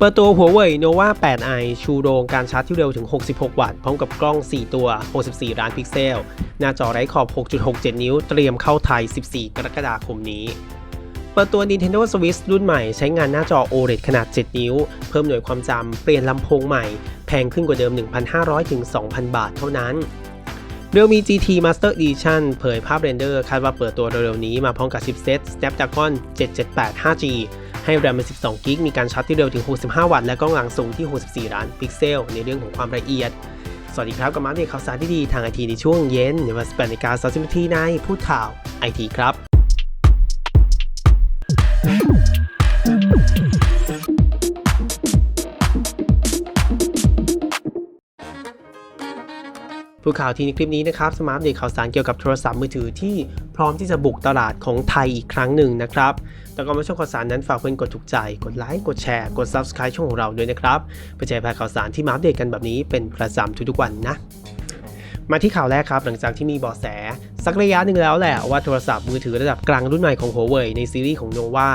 เปิดตัว Huawei Nova 8i ชูโรงการชาร์จที่เร็วถึง 66 วัตต์ พร้อมกับกล้อง 4 ตัว 64 ล้านพิกเซล หน้าจอไร้ขอบ 6.67 นิ้ว เตรียมเข้าไทย 14 กรกฎาคมนี้ เปิดตัว Nintendo Switch รุ่นใหม่ใช้งานหน้าจอ OLED ขนาด 7 นิ้ว เพิ่มหน่วยความจำ เปลี่ยนลำโพงใหม่ แพงขึ้นกว่าเดิม 1,500 ถึง 2,000 บาทเท่านั้น Realme GT Master Edition เผยภาพเรนเดอร์ คาดว่าเปิดตัวเร็วๆนี้มาพร้อมกับชิปเซ็ต Snapdragon 778 5G ให้แรมเป็น 12 กิก มีการชาร์จที่เร็วถึง 65 วัตต์ และกล้องหลังสูงที่ 64 ล้านพิกเซล ในเรื่องของความละเอียด สวัสดีครับกับมาเดข่าวสารที่ดีทางไอทีในช่วงเย็นในวัน18นาฬิกา30นาทีในพูดข่าวไอทีครับูข่าวทีในคลิปนี้นะครับสมาร์ทเดตข่าวสารเกี่ยวกับโทรศัพท์มือถือที่พร้อมที่จะบุกตลาดของไทยอีกครั้งหนึ่งนะครับแต่ก่อนมาชมข่าวสารนั้นฝากเพื่อนกดถูกใจ กดไลค์ กดแชร์ กด Subscribe ช่องของเราด้วยนะครับเพื่อจะได้พาข่าวสารที่มาอัปเดตกันแบบนี้เป็นประจำทุกๆวันนะมาที่ข่าวแรกครับ หลังจากที่มีเบาะแส สักระยะหนึ่งแล้วแหละว่าโทรศัพท์มือถือระดับกลางรุ่นใหม่ของ Huawei ในซีรีส์ของ Nova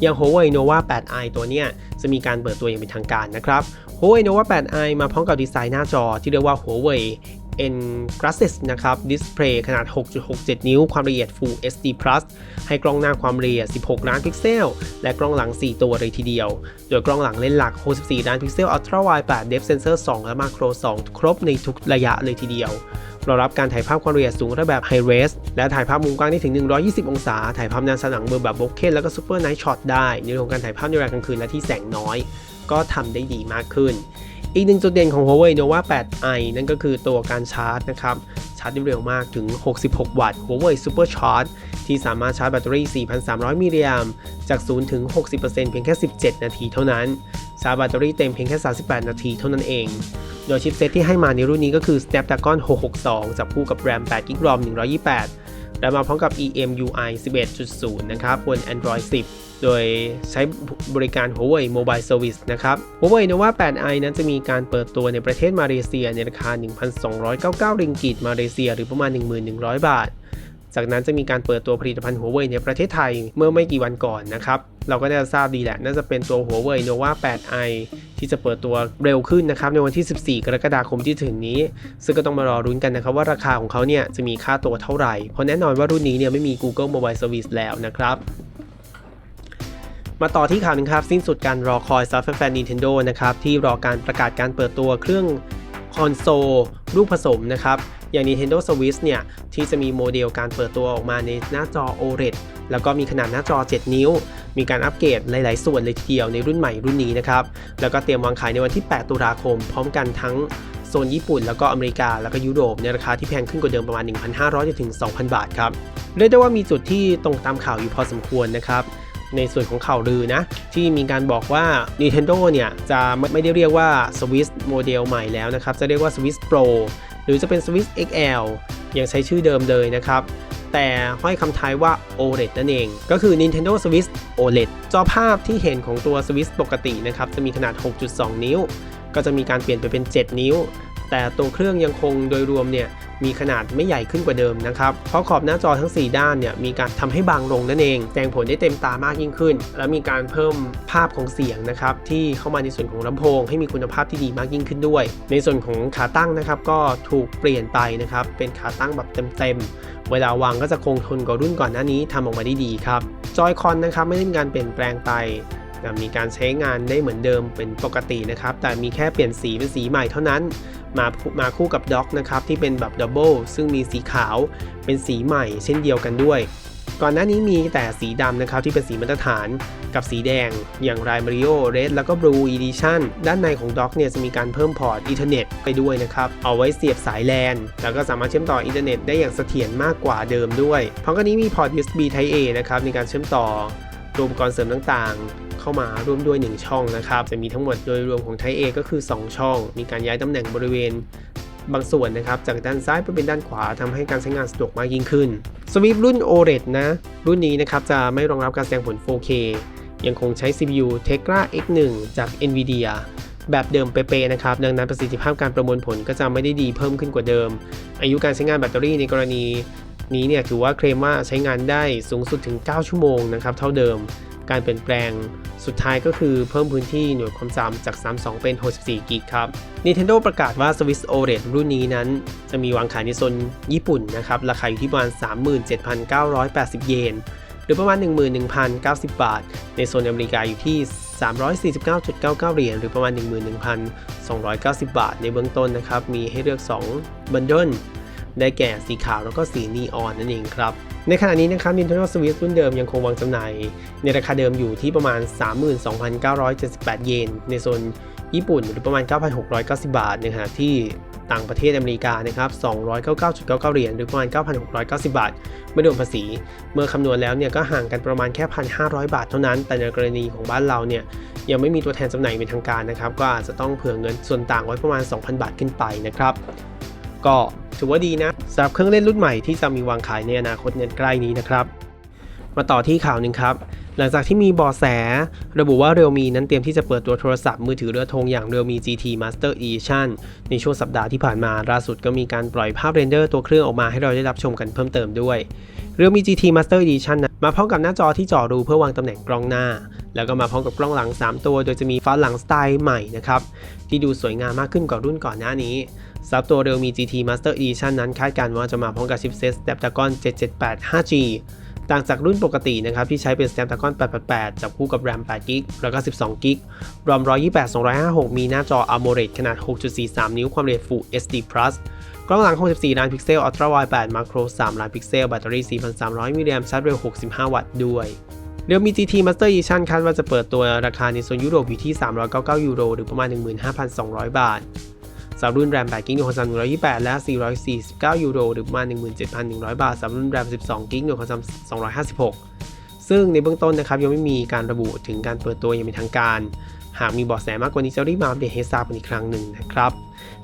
อย่าง Huawei Nova 8i ตัวเนี้ยจะมีการเปิดตัวอย่างเป็นทางการนะครับ Huawei Nova 8i มาพร้อมกับดีไซน์หน้าจอที่เรียกว่า Huawei N Glasses นะครับ ดิสเพลย์ขนาด 6.67 นิ้ว ความละเอียด Full HD Plus ให้กล้องหน้าความละเอียด 16 ล้านพิกเซล และกล้องหลัง 4 ตัวเลยทีเดียว โดยกล้องหลังเลนส์หลัก 64 ล้านพิกเซล Ultra Wide 8 Depth Sensor 2 และ Macro 2 ครบในทุกระยะเลยทีเดียวรองรับการถ่ายภาพความละเอียดสูงระแบบ High Res และถ่ายภาพมุมกว้างได้ถึง 120 องศา ถ่ายภาพแนวสนังเบอร์แบบโบเคนแล้วก็ Super Night Shot ได้ ในเรื่องของการถ่ายภาพในเวลากลางคืนและที่แสงน้อย ก็ทำได้ดีมากขึ้น อีกหนึ่งจุดเด่นของ Huawei Nova 8i นั่นก็คือตัวการชาร์จนะครับ ชาร์จได้เร็วมากถึง 66 วัตต์ Huawei Super Charge ที่สามารถชาร์จแบตเตอรี่ 4,300 มิลลิแอมจาก 0 ถึง 60%เพียงแค่ 17 นาทีเท่านั้น ชาร์จแบตเตอรี่เต็มเพียงแค่ 38 นาทีเท่านั้นเอง โดยชิปเซตที่ให้มาในรุ่นนี้ก็คือ Snapdragon 662 จับคู่กับ RAM 8 g b ROM 128 และมาพร้อมกับ EMUI 11.0 นะครับ บน Android 10 โดยใช้บริการ Huawei Mobile Service นะครับ Huawei Nova 8i นั้นจะมีการเปิดตัวในประเทศมาเลเซียในราคา 1,299 ริงกิตมาเลเซีย หรือประมาณ 1,100 บาท จากนั้นจะมีการเปิดตัวผลิตภัณฑ์ Huawei ในประเทศไทยเมื่อไม่กี่วันก่อนนะครับเราก็น่าจะทราบดีแหละ น่าจะเป็นตัว Huawei Nova 8i ที่จะเปิดตัวเร็วขึ้นนะครับ ในวันที่ 14 กรกฎาคมที่ถึงนี้ ซึ่งก็ต้องมารอรุ้นกันนะครับ ว่าราคาของเขาเนี่ยจะมีค่าตัวเท่าไหร่ เพราะแน่นอนว่ารุ่นนี้เนี่ยไม่มี Google Mobile Service แล้วนะครับมาต่อที่ข่าวหนึงครับ สิ้นสุดการรอคอยซับแฟน Nintendo นะครับ ที่รอการประกาศการเปิดตัวเครื่องคอนโซลลูกผสมนะครับ อย่าง Nintendo Switch เนี่ย ที่จะมีโมเดลการเปิดตัวออกมาในหน้าจอ OLED แล้วก็มีขนาดหน้าจอ 7 นิ้ว มีการอัปเกรดหลาย ๆ ส่วนเลยทีเดียวในรุ่นใหม่รุ่นนี้นะครับ แล้วก็เตรียมวางขายในวันที่ 8 ตุลาคม พร้อมกันทั้งโซนญี่ปุ่น แล้วก็อเมริกา แล้วก็ยุโรปในราคาที่แพงขึ้นกว่าเดิมประมาณ 1,500 ถึง 2,000 บาทครับ เรียกได้ว่ามีจุดที่ตรงตามข่าวอยู่พอสมควรนะครับในส่วนของข่าวลือนะ ที่มีการบอกว่า Nintendo เนี่ย จะไม่ได้เรียกว่า Switch โมเดลใหม่แล้วนะครับ จะเรียกว่า Switch Pro หรือจะเป็น Switch XL ยังใช้ชื่อเดิมเลยนะครับ แต่ห้อยคำท้ายว่า OLED นั่นเอง ก็คือ Nintendo Switch OLED จอภาพที่เห็นของตัว Switch ปกตินะครับ จะมีขนาด 6.2 นิ้ว ก็จะมีการเปลี่ยนไปเป็น 7 นิ้ว แต่ตัวเครื่องยังคงโดยรวมเนี่ยมีขนาดไม่ใหญ่ขึ้นกว่าเดิมนะครับ เพราะขอบหน้าจอทั้ง 4 ด้านเนี่ยมีการทำให้บางลงนั่นเองแสดงผลได้เต็มตามากยิ่งขึ้น และมีการเพิ่มภาพของเสียงนะครับที่เข้ามาในส่วนของลำโพง ให้มีคุณภาพที่ดีมากยิ่งขึ้นด้วย ในส่วนของขาตั้งนะครับก็ถูกเปลี่ยนไปนะครับเป็นขาตั้งแบบเต็มๆเวลาวางก็จะคงทนกว่ารุ่นก่อนหน้านี้ทำออกมาได้ดีครับจอยคอนนะครับไม่ได้มีการเปลี่ยนแปลงไปมีการใช้งานได้เหมือนเดิมเป็นปกตินะครับแต่มีแค่เปลี่ยนสีเป็นสีใหม่เท่านั้น มามาคู่กับด็อกนะครับที่เป็นแบบดับเบิลซึ่งมีสีขาวเป็นสีใหม่เช่นเดียวกันด้วย ก่อนหน้านี้มีแต่สีดำนะครับที่เป็นสีมาตรฐานกับสีแดง อย่างไรมาริโอเรดแล้วก็บลูอีดิชั่นด้านในของด็อกเนี่ยจะมีการเพิ่มพอร์ตอินเทอร์เน็ตไปด้วยนะครับเอาไว้เสียบสายแลนแล้วก็สามารถเชื่อมต่ออินเทอร์เน็ตได้อย่างเสถียรมากกว่าเดิมด้วยพร้อมกันนี้มีพอร์ต USB Type A นะครับในการเชื่อมต่อ รวมอุปกรณ์เสริมต่างๆ เข้ามาร่วมด้วย 1 ช่องนะครับ จะมีทั้งหมดโดยรวมของ Type A ก็คือ 2 ช่อง มีการย้ายตำแหน่งบริเวณบางส่วนนะครับจากด้านซ้ายไปเป็นด้านขวาทำให้การใช้งานสะดวกมากยิ่งขึ้นสวิฟรุ่น OLED นะ รุ่นนี้นะครับจะไม่รองรับการแสดงผล 4K ยังคงใช้ CPU Tegra X1 จาก NVIDIA แบบเดิมเป๊ะๆนะครับ ดังนั้นประสิทธิภาพการประมวลผลก็จะไม่ได้ดีเพิ่มขึ้นกว่าเดิม อายุการใช้งานแบตเตอรี่ในกรณี นี้เนี่ยถือว่าเคลมว่าใช้งานได้สูงสุดถึง 9 ชั่วโมงนะครับเท่าเดิม การเปลี่ยนแปลงสุดท้ายก็คือเพิ่มพื้นที่หน่วยความจำจาก 32 เป็น 64 กิกครับ Nintendo ประกาศว่า Switch OLED รุ่นนี้นั้นจะมีวางขายในโซนญี่ปุ่นนะครับ ราคาอยู่ที่ประมาณ 37,980 เยน หรือประมาณ 11,090 บาท ในโซนอเมริกาอยู่ที่ 349.99 เหรียญ หรือประมาณ 11,290 บาท ในเบื้องต้นนะครับ มีให้เลือก 2 บันเดิล ได้แก่สีขาวแล้วก็สีนีออนนั่นเองครับ ในขณะนี้นะครับ Nintendo Switch รุ่นเดิมยังคงวางจำหน่ายในราคาเดิมอยู่ที่ประมาณ 32,978 เยน ในโซนญี่ปุ่นหรือประมาณ 9,690 บาทในขณะที่ต่างประเทศอเมริกานะครับ299.99 เหรียญหรือประมาณ 9,690 บาท ไม่รวมภาษี เมื่อคำนวณแล้วเนี่ยก็ห่างกันประมาณแค่ 1,500 บาทเท่านั้น แต่ในกรณีของบ้านเราเนี่ยยังไม่มีตัวแทนจำหน่ายเป็นทางการนะครับ ก็อาจจะต้องเผื่อเงินส่วนต่างไว้ประมาณ 2,000 บาทขึ้นไปนะครับ ก็ ถือว่าดีนะสำหรับเครื่องเล่นรุ่นใหม่ที่จะมีวางขายในอนาคตเนใกล้นี้นะครับ มาต่อที่ข่าวหนึ่งครับ หลังจากที่มีเบอแส ระบุว่าเรียวมีนั้นเตรียมที่จะเปิดตัวโทรศัพท์มือถือเรือธงอย่างเรียวมี GT Master Edition ในช่วงสัปดาห์ที่ผ่านมาล่าสุดก็มีการปล่อยภาพเรนเดอร์ตัวเครื่องออกมาให้เราได้รับชมกันเพิ่มเติมด้วยเรียวมี GT Master Edition นะมาพร้อมกับหน้าจอที่จาะรูเพื่อวางตำแหน่งกล้องหน้า แล้วก็มาพร้อมกับกล้องหลัง 3 ตัว โดยจะมีฟ้าหลังสไตล์ใหม่นะครับที่ดูสวยงามมากขึ้นกว่ารุ่นก่อนหน้านี้ สำหรับตัว Realme GT Master Edition นั้นคาดการณ์ว่าจะมาพร้อมกับชิปเซ็ต Snapdragon 778 5G ต่างจากรุ่นปกตินะครับที่ใช้เป็น Snapdragon 888 จับคู่กับ RAM 8 g b แล้วก็12 g b RAM 128 256 มีหน้าจอ AMOLED ขนาด 6.43 นิ้วความละเอียด Full HD+ กล้องหลัง 64 ล้านพิกเซล Ultra Wide 8 Macro 3 ล้านพิกเซล แบตเตอรี่ 4,300 มิลลิแอมป์ชาร์จเร็ว 65 วัตต์ด้วย Realme GT Master Edition คาดว่าจะเปิดตัวราคาในโซนยุโรปอยู่ที่ 399 ยูโร หรือประมาณ 15,200 บาท สำหรับรุ่น RAM 8 g b หน่วยความจำ128 และ 449 ยูโร หรือประมาณ 17,100 บาทสำหรับรุ่น RAM 12 g b หน่วยความจำ256 ซึ่งในเบื้องต้นนะครับยังไม่มีการระบุถึงการเปิดตัวอย่างเป็นทางการ หากมีเบาะแสมากกว่านี้จะรีบมาอัปเดตให้ทราบกันอีกครั้งหนึ่งนะครับ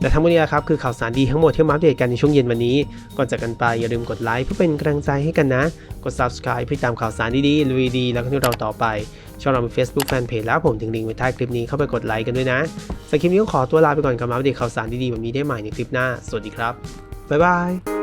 และทั้งหมดนี้นะครับคือข่าวสารดีทั้งหมดที่มาอัปเดตกันในช่วงเย็นวันนี้ ก่อนจากกันไปอย่าลืมกดไลค์เพื่อเป็นกำลังใจให้กันนะ กด subscribe เพื่อตามข่าวสารดีๆลุยดีแล้วก็ที่เราต่อไป ช่องเรามี Facebook Fanpage แล้วผมถึงลิงก์ไว้ใต้คลิปนี้เข้าไปกดไลค์กันด้วยนะสำหรับคลิปนี้ก็ขอตัวลาไปก่อนกับมาอัปเดตข่าวสารดีๆแบบนี้ได้ใหม่ในคลิปหน้า สวัสดีครับบ๊ายบาย